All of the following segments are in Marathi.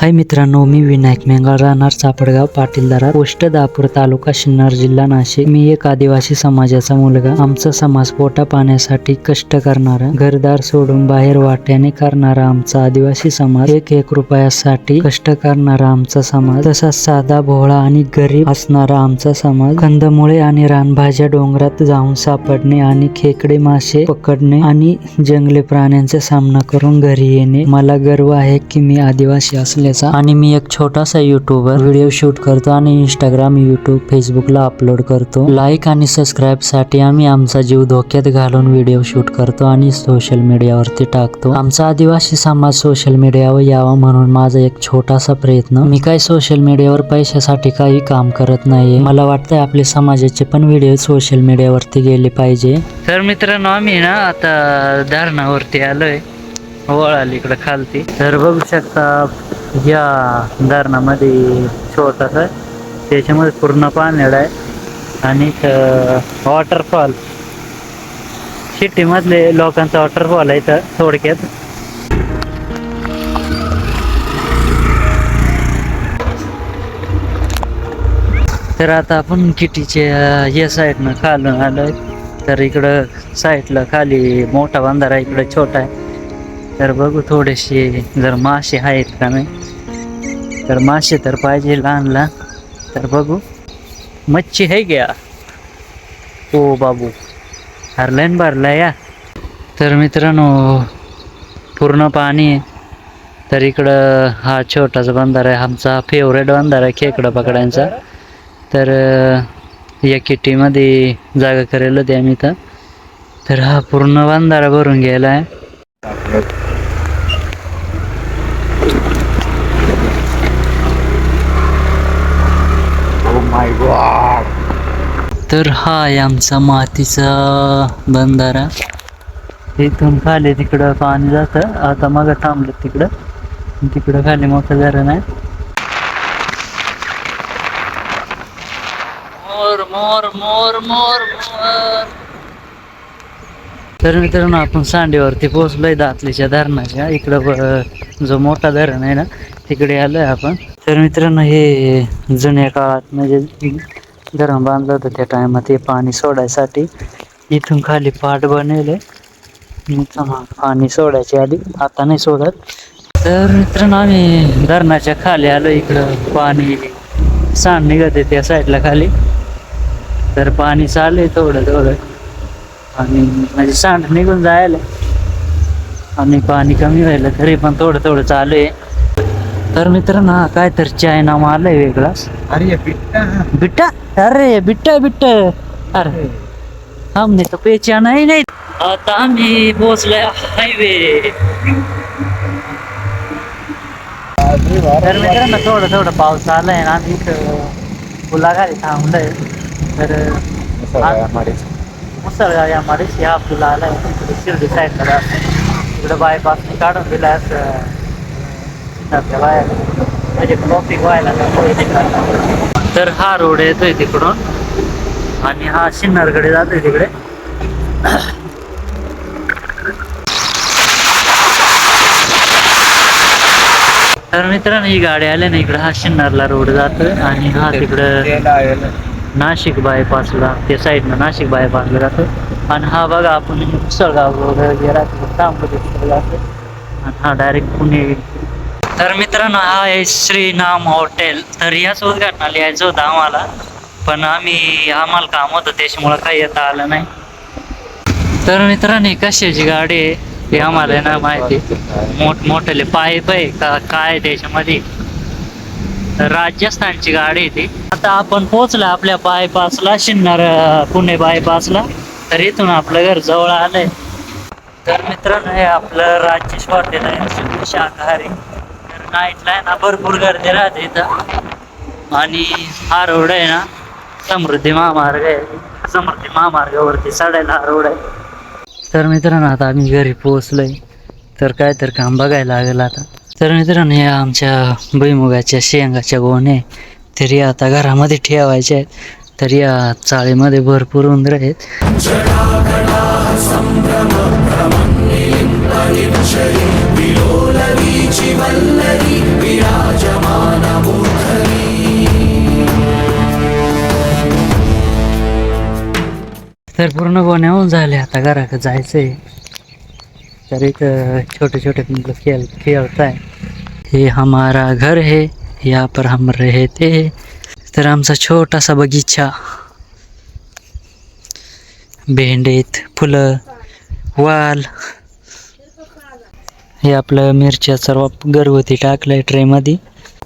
हाय मित्रांनो मी विनायक मेंगाळ. राहणार चापडगाव पाटीलदारा. पोस्ट दापूर तालुका शिन्नर जिल्हा नाशिक. मी एक आदिवासी समाजाचा मुलगा. आमचा समाज पोटा पाण्यासाठी कष्ट करणारा घरदार सोडून बाहेर वाट्याने करणारा आमचा आदिवासी समाज. एक एक रुपयासाठी कष्ट करणारा आमचा समाज. तसाच साधा भोळा आणि गरीब असणारा आमचा समाज. कंदमुळे आणि रानभाज्या डोंगरात जाऊन सापडणे आणि खेकडे मासे पकडणे आणि जंगली प्राण्यांचा सामना करून घरी येणे मला गर्व आहे की मी आदिवासी असले असल्याचा आणि मी एक छोटासा युट्यूबर व्हिडिओ शूट करतो आणि इंस्टाग्राम युट्यूब फेसबुकला अपलोड करतो. लाईक आणि सबस्क्राईबसाठी आम्ही आमचा जीव धोक्यात घालून व्हिडिओ शूट करतो आणि सोशल मीडियावरती टाकतो. आमचा आदिवासी समाज सोशल मीडियावर यावा म्हणून माझा एक छोटासा प्रयत्न. मी काही सोशल मीडियावर पैशासाठी काही काम करत नाहीये. मला वाटतंय आपले समाजाचे पण व्हिडिओ सोशल मीडियावरती गेले पाहिजे. तर मित्रांनो आम्ही ना आता धरणावरती आलोय. वळाली इकडं खालती. तर बघू शकता या धरणामध्ये छोटासा त्याच्यामध्ये पूर्ण पाण्याला आहे. आणि वॉटरफॉल सिटीमधले लोकांचा वॉटरफॉल आहे इथं थोडक्यात. तर आता आपण किटीच्या या साईडनं खालून आलोय. तर इकडं साईडला खाली मोठा बांधारा आहे इकडं छोटा आहे. तर बघू थोडेसे जर मासे आहेत का नाही. तर मासे तर पाहिजे लहान लहान तर बघू. मच्छी आहे गया ओ बाबू हरलाईन भरला या. तर मित्रांनो पूर्ण पाणी आहे. तर इकडं हा छोटासा बंधारा आहे आमचा फेवरेट बंधारा आहे खेकडं पकडायचा. तर या किटीमध्ये जागा करेल होती आम्ही तर हा पूर्ण बंधारा भरून गेला आहे तर हा आहे आमचा मातीचा बंधारा. इथून खाली तिकडं पाणी जातं. आता मग थांबलं तिकडं. तिकडं खाली मोठं धरण आहे. मोर मोर मोर मोर मोर. तर मित्रांनो आपण सांडेवरती पोहोचलोय दातलीच्या धरणाच्या. इकडं जो मोठा धरण आहे ना तिकडे आलोय आपण. तर मित्रांनो हे जुन्या काळात म्हणजे धरण बांधलं होतं त्या टायमात हे पाणी सोडायसाठी. इथून खाली पाट बनवले. पाणी सोडायचे आधी आता नाही सोडत. तर मित्रांनो आम्ही धरणाच्या खाली आलो इकडं. पाणी सांड निघते त्या साईडला खाली. तर पाणी चालू आहे थोडं थोडं. आणि म्हणजे सांड निघून जायला. आणि पाणी कमी व्हायला तरी पण थोडं थोडं चालू आहे. तर मित्रांनो हा काय तर चायना माल आहे वेगळाच अरे बिट्टा. बिट्टा? अरे बिट्टा बिट्टा. अरे. हमने तो पेचाना ही नाही. आता आम्ही पोहोचलोय हायवे. तर मित्रांनो थोडं थोडं पाऊस आलाय ना आम्ही इथं पुलाखाली थांबलोय. तर मुसळगाव या माडीस या पुला आलाय. शिर्डी साईडला तिकडे बायपास काढून दिलाय असं. म्हणजे ट्रॉफिक व्हायला तर हा रोड येतोय तिकडून आणि हा सिन्नरकडे जातोय तिकडे. तर मित्रांनो ही गाडी आल्या ना इकडं हा सिन्नरला रोड जातोय आणि हा तिकडं नाशिक बायपासला त्या साईडनं नाशिक बायपासला जातो आणि हा बघा आपण मुसळगाव वगैरे गेला थांबलो तिकडे जातो आणि हा डायरेक्ट पुणे तर मित्रांनो हा आहे श्रीनाम हॉटेल तर याच उद्घाटनाला यायचं होतं आम्हाला पण आम्ही आम्हाला काम होतं त्याच्यामुळं काही येता आलं नाही. तर मित्रांनी कशाची गाडी आहे हे आम्हाला आहे ना माहिती. मोठ मोठेले पाईप आहे का काय त्याच्यामध्ये. राजस्थानची गाडी आहे ती. आता आपण पोहोचलो आपल्या बायपासला शिन्नर पुणे बायपासला तर इथून आपलं घर जवळ आलंय. तर मित्रांनो हे आपलं राजेश हॉटेल आहे शाकाहारी. नाईटला आहे ना भरपूर गर्दी राहते इथं. आणि हा रोड आहे ना समृद्धी महामार्ग आहे. समृद्धी महामार्गावरती चढायला हा रोड आहे. तर मित्रांनो आता आम्ही घरी पोहोचलोय. तर काय तर काम बघायला लागेल आता. तर मित्रांनो या आमच्या भुईमुगाच्या शेंगाच्या गोणे तरी आता घरामध्ये ठेवायच्या आहेत. तर या चाळीमध्ये भरपूर उंदर आहेत. तर पूर्ण गोण्याहून झाले. आता घराकडे जायचंय. तर इथं छोटे छोटे मुलं खेळ खेळताय. हे हमारा घर है या पर हम रहते हे. तर आमचा छोटासा बगीचा. भेंडेत फुलं वाल. हे आपलं मिरच्या सर्व घरगुती टाकलंय ट्रेमध्ये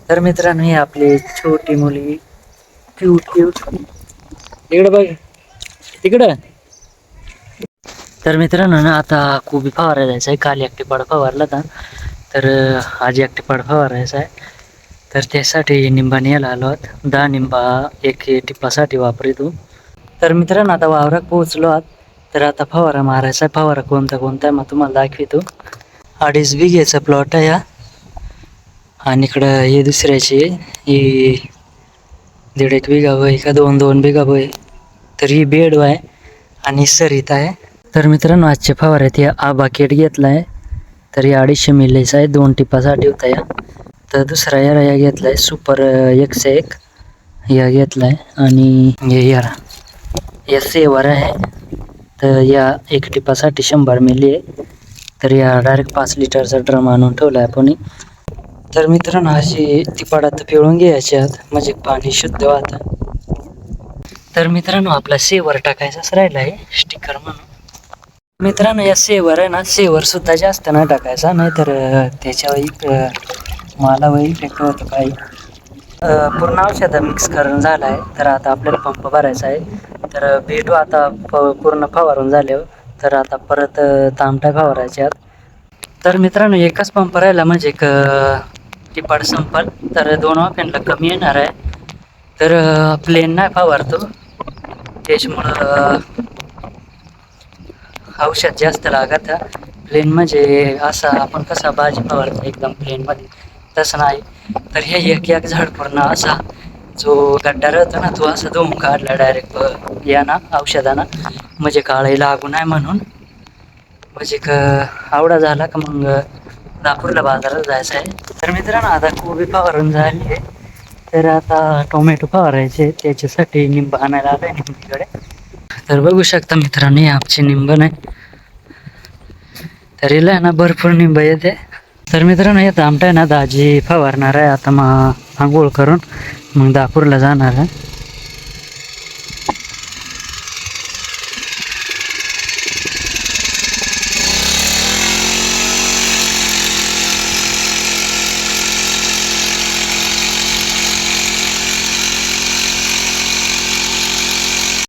तर मित्रांनो ही आपली छोटी मुली क्यूट क्यूट इकडं बघ. तिकडं? तर मित्रांनो ना आता कोबी फवारा जायचं आहे काल एकटे पाड फवारला होता. तर आज एकटे पाड फवारायचा आहे तर त्यासाठी निंबा न्यायला आलो आहोत. दहा निंबा एक टिप्पासाठी वापरतो. तर मित्रांनो आता वावरात पोहोचलो आहात. तर आता फवारा मारायचा आहे. फवारा कोणता कोणता आहे मग तुम्हाला दाखवितो. अडीच बिघेचा प्लॉट आहे हा. आणि इकडं हे दुसऱ्याची ही दीड एक बिघा वय का दोन दोन बिघा वय तर ही बेडू आहे आणि सरित आहे. तर मित्रांनो आजचे फवाऱ्यात या आबा किट घेतला आहे. तर या अडीचशे मिलीचा आहे दोन टिपासाठी होता या. तर दुसरा यारा या घेतला आहे सुपर एकशे एक या घेतला आहे. आणि हे यारा या सेवर आहे. तर या एक टिपासाठी शंभर मिली आहे. तर या डायरेक्ट पाच लिटरचा ड्रम आणून ठेवला आहे आपण. तर मित्रांनो अशी तिपाडात पिळून घ्यायच्यात म्हणजे पाणी शुद्ध वाहतं. तर मित्रांनो आपला सेवर टाकायचाच राहिला आहे स्टिकर म्हणून. मित्रांनो या सेवर आहे ना सेवर सुद्धा जास्त नाही टाकायचा नाहीतर तर त्याच्यावर एक मालावर इफेक्ट होतो काही. पूर्ण औषधं मिक्स करून झालं आहे तर आता आपल्याला पंप भरायचा आहे. तर भेटू आता प पूर्ण फवारून झाल्यावर. तर आता परत अं, तामटा तर मित्रांनो एकच पंप राहिला म्हणजे एक टिपाड संपल. तर दोन वाफ्यांना कमी येणार आहे. तर प्लेन नाही फवारतो. त्याच्यामुळं औषध जास्त लागत. प्लेन म्हणजे असा आपण कसा भाजी फवारतो एकदम प्लेनमध्ये तसं नाही. तर हे एक एक झाड पूर्ण असा जो गड्डा राहतो ना तो असा धुवून काढला डायरेक्ट या ना औषधानं. म्हणजे काळही लागू नाही म्हणून. म्हणजे क आवडा झाला का मग नागपूरला बाजारात जायचं आहे. तर मित्रांनो आता कोबी फवारून झाली आहे. तर आता टोमॅटो फवारायचे त्याच्यासाठी निंब आणायला आलं आहे निंबीकडे तर बघू शकता मित्रांनो हे आमचे निंब नाही. तर हिला ना भरपूर निंब येते. तर मित्रांनो येत आमटा आहे ना दाजी फवारणार आहे. आता मग आंघोळ करून मग दापूरला जाणार आहे.